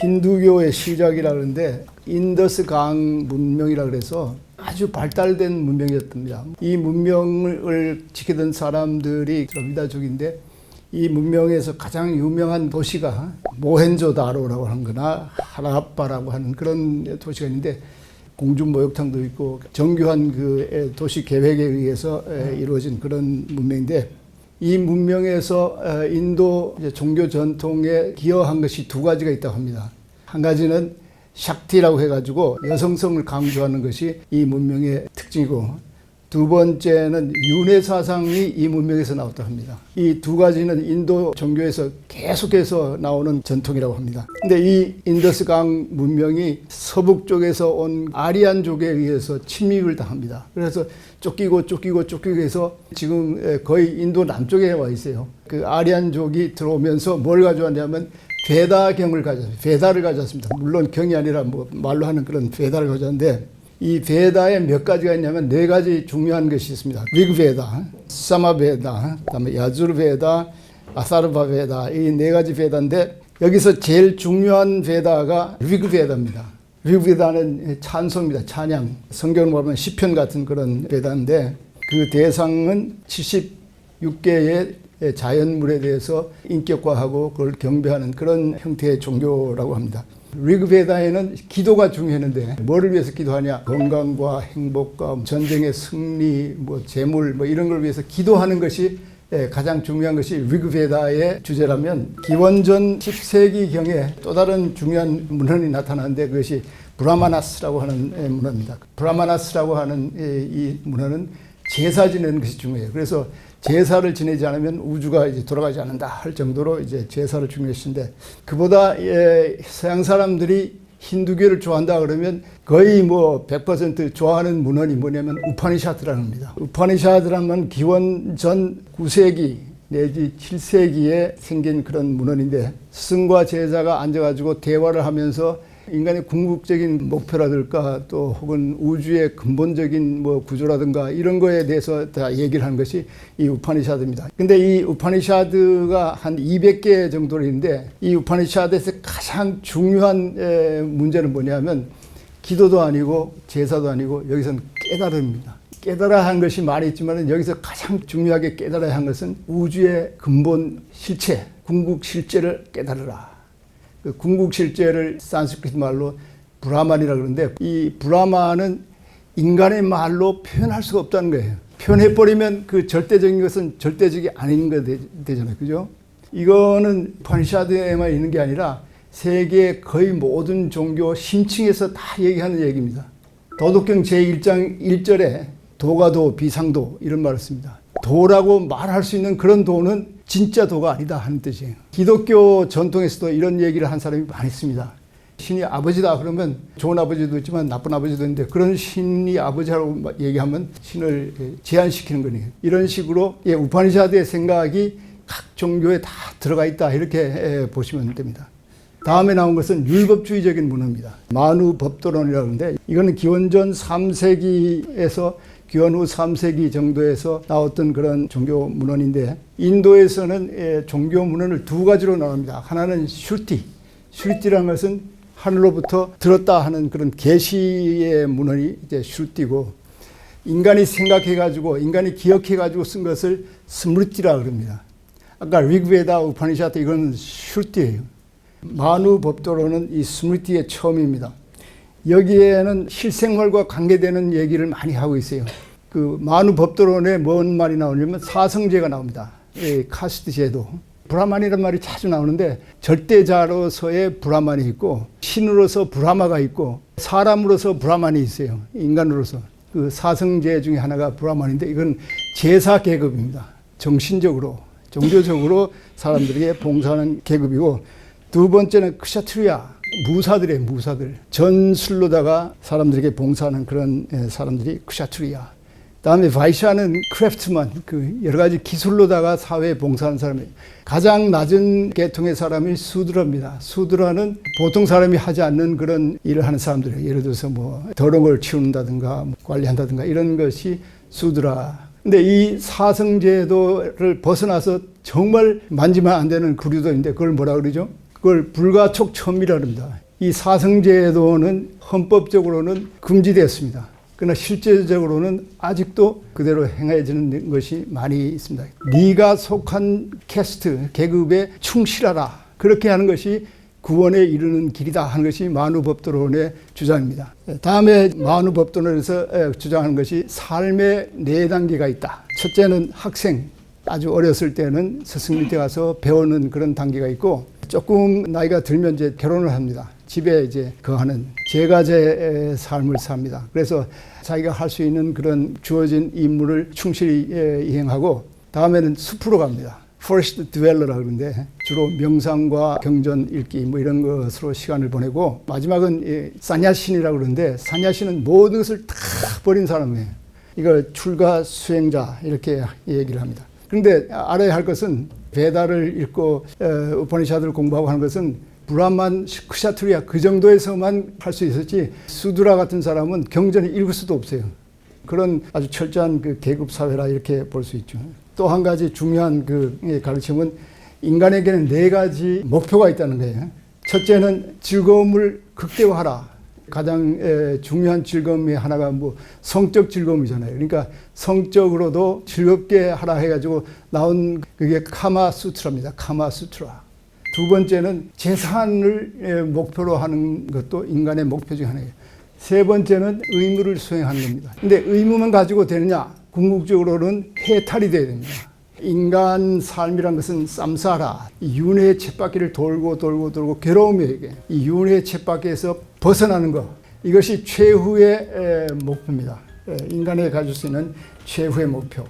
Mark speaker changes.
Speaker 1: 힌두교의 시작이라 그러는데 인더스 강 문명이라 그래서 아주 발달된 문명이었답니다. 이 문명을 지키던 사람들이 미다족인데 이 문명에서 가장 유명한 도시가 모헨조다로라고 하는 거나 하라빠라고 하는 그런 도시가 있는데 공중 목욕탕도 있고 정교한 그 도시 계획에 의해서 이루어진 그런 문명인데 이 문명에서 어, 인도 종교 전통에 기여한 것이 두 가지가 있다고 합니다. 한 가지는 샥티라고 해가지고 여성성을 강조하는 것이 이 문명의 특징이고 두 번째는 윤회 사상이 이 문명에서 나왔다고 합니다. 이 두 가지는 인도 종교에서 계속해서 나오는 전통이라고 합니다. 근데 이 인더스 강 문명이 서북 쪽에서 온 아리안족에 의해서 침입을 당합니다. 그래서 쫓기고 쫓기고 쫓기고 해서 지금 거의 인도 남쪽에 와 있어요. 그 아리안족이 들어오면서 뭘 가져왔냐면 베다경을 가져왔습니다. 베다를 가져왔습니다. 물론 경이 아니라 뭐 말로 하는 그런 베다를 가져왔는데 이 베다에 몇 가지가 있냐면 네 가지 중요한 것이 있습니다. 리그베다, 사마베다, 그다음에 야주르베다, 아사르바베다 이 네 가지 베다인데 여기서 제일 중요한 베다가 리그베다입니다. 리그베다는 찬송입니다. 찬양. 성경을 보면 시편 같은 그런 베다인데 그 대상은 76개의 자연물에 대해서 인격화하고 그걸 경배하는 그런 형태의 종교라고 합니다. 리그베다에는 기도가 중요했는데 뭐를 위해서 기도하냐? 건강과 행복과 전쟁의 승리, 뭐 재물 뭐 이런 걸 위해서 기도하는 것이 예, 가장 중요한 것이 리그베다의 주제라면 기원전 10세기 경에 또 다른 중요한 문헌이 나타나는데 그것이 브라마나스라고 하는 예, 문헌입니다. 브라마나스라고 하는 예, 이 문헌은 제사 지내는 것이 중요해요. 그래서 제사를 지내지 않으면 우주가 이제 돌아가지 않는다 할 정도로 이제 제사를 중요시인데 그보다 예, 서양 사람들이 힌두교를 좋아한다 그러면 거의 뭐 100% 좋아하는 문헌이 뭐냐면 우파니샤드라는 겁니다. 우파니샤드라는 기원 전 9세기 내지 7세기에 생긴 그런 문헌인데 스승과 제자가 앉아가지고 대화를 하면서 인간의 궁극적인 목표라든가 또 혹은 우주의 근본적인 뭐 구조라든가 이런 거에 대해서 다 얘기를 하는 것이 이 우파니샤드입니다. 근데 이 우파니샤드가 한 200개 정도 있는데 이 우파니샤드에서 가장 중요한 문제는 뭐냐면 기도도 아니고 제사도 아니고 여기서는 깨달음입니다. 깨달아야 한 것이 많이 있지만 여기서 가장 중요하게 깨달아야 한 것은 우주의 근본 실체, 궁극 실제를 깨달으라. 그 궁극 실제를 산스크리트 말로 브라만이라 그러는데 이 브라만은 인간의 말로 표현할 수가 없다는 거예요. 표현해버리면 그 절대적인 것은 절대적이 아닌 거 되잖아요. 그죠? 이거는 파니샤드에만 있는 게 아니라 세계 거의 모든 종교 심층에서 다 얘기하는 얘기입니다. 도덕경 제1장 1절에 도가 도 비상도 이런 말을 씁니다. 도라고 말할 수 있는 그런 도는 진짜 도가 아니다 하는 뜻이에요. 기독교 전통에서도 이런 얘기를 한 사람이 많이 있습니다. 신이 아버지다 그러면 좋은 아버지도 있지만 나쁜 아버지도 있는데 그런 신이 아버지라고 얘기하면 신을 제한시키는 거네요. 이런 식으로 예, 우파니샤드의 생각이 각 종교에 다 들어가 있다 이렇게 보시면 됩니다. 다음에 나온 것은 율법주의적인 문화입니다. 만우법도론이라고 하는데 이거는 기원전 3세기에서 기원 후 3세기 정도에서 나왔던 그런 종교 문헌인데 인도에서는 예, 종교 문헌을 두 가지로 나눕니다. 하나는 슈티. 슈티라는 것은 하늘로부터 들었다 하는 그런 계시의 문헌이 이제 슈티고 인간이 생각해 가지고 인간이 기억해 가지고 쓴 것을 스므르티라 그럽니다. 아까 리그베다 우파니샤트 이건 슈티예요. 만우 법도로는 이 스므르티의 처음입니다. 여기에는 실생활과 관계되는 얘기를 많이 하고 있어요. 그 만우 법도론에 뭔 말이 나오냐면 사성제가 나옵니다. 예, 카스트 제도. 브라만이라는 말이 자주 나오는데 절대자로서의 브라만이 있고 신으로서 브라마가 있고 사람으로서 브라만이 있어요. 인간으로서. 그 사성제 중에 하나가 브라만인데 이건 제사 계급입니다. 정신적으로, 종교적으로 사람들에게 봉사하는 계급이고 두 번째는 크샤트리아 무사들의 무사들 전술로다가 사람들에게 봉사하는 그런 사람들이 크샤트리아 다음에 바이샤는 크래프트만 그 여러 가지 기술로다가 사회에 봉사하는 사람이 가장 낮은 계통의 사람이 수드라입니다. 수드라는 보통 사람이 하지 않는 그런 일을 하는 사람들이에요. 예를 들어서 뭐 더러운 걸 치운다든가 뭐 관리한다든가 이런 것이 수드라. 근데 이 사성제도를 벗어나서 정말 만지면 안 되는 구류도인데 그걸 뭐라 그러죠? 그걸 불가촉천미라 합니다. 이 사성제도는 헌법적으로는 금지되었습니다. 그러나 실제적으로는 아직도 그대로 행해지는 것이 많이 있습니다. 네가 속한 캐스트 계급에 충실하라. 그렇게 하는 것이 구원에 이르는 길이다 하는 것이 만우법도론의 주장입니다. 다음에 만우법도론에서 주장하는 것이 삶의 네 단계가 있다. 첫째는 학생, 아주 어렸을 때는 스승 밑에 가서 배우는 그런 단계가 있고 조금 나이가 들면 이제 결혼을 합니다. 집에 이제 거하는 제가 제 삶을 삽니다. 그래서 자기가 할 수 있는 그런 주어진 임무를 충실히 예, 이행하고 다음에는 숲으로 갑니다. Forest Dweller라 그러는데 주로 명상과 경전 읽기 뭐 이런 것으로 시간을 보내고 마지막은 이 사냐신이라 그러는데 사냐신은 모든 것을 다 버린 사람이에요. 이걸 출가 수행자 이렇게 얘기를 합니다. 그런데 알아야 할 것은 베다를 읽고 어, 우파니샤드를 공부하고 하는 것은 브라만 크샤트리아 그 정도에서만 할 수 있었지 수두라 같은 사람은 경전을 읽을 수도 없어요. 그런 아주 철저한 그 계급 사회라 이렇게 볼 수 있죠. 또 한 가지 중요한 그 가르침은 인간에게는 네 가지 목표가 있다는 거예요. 첫째는 즐거움을 극대화하라. 가장 에, 중요한 즐거움이 하나가 뭐 성적 즐거움이잖아요. 그러니까 성적으로도 즐겁게 하라 해가지고 나온 그게 카마 수트라입니다. 카마 수트라. 두 번째는 재산을 에, 목표로 하는 것도 인간의 목표 중 하나예요. 세 번째는 의무를 수행하는 겁니다. 근데 의무만 가지고 되느냐? 궁극적으로는 해탈이 돼야 됩니다. 인간 삶이란 것은 쌈싸라. 이 윤회의 쳇바퀴를 돌고 돌고 돌고 괴로움이에요, 이게. 이 윤회의 쳇바퀴에서 벗어나는 것. 이것이 최후의 에, 목표입니다. 에, 인간이 가질 수 있는 최후의 목표.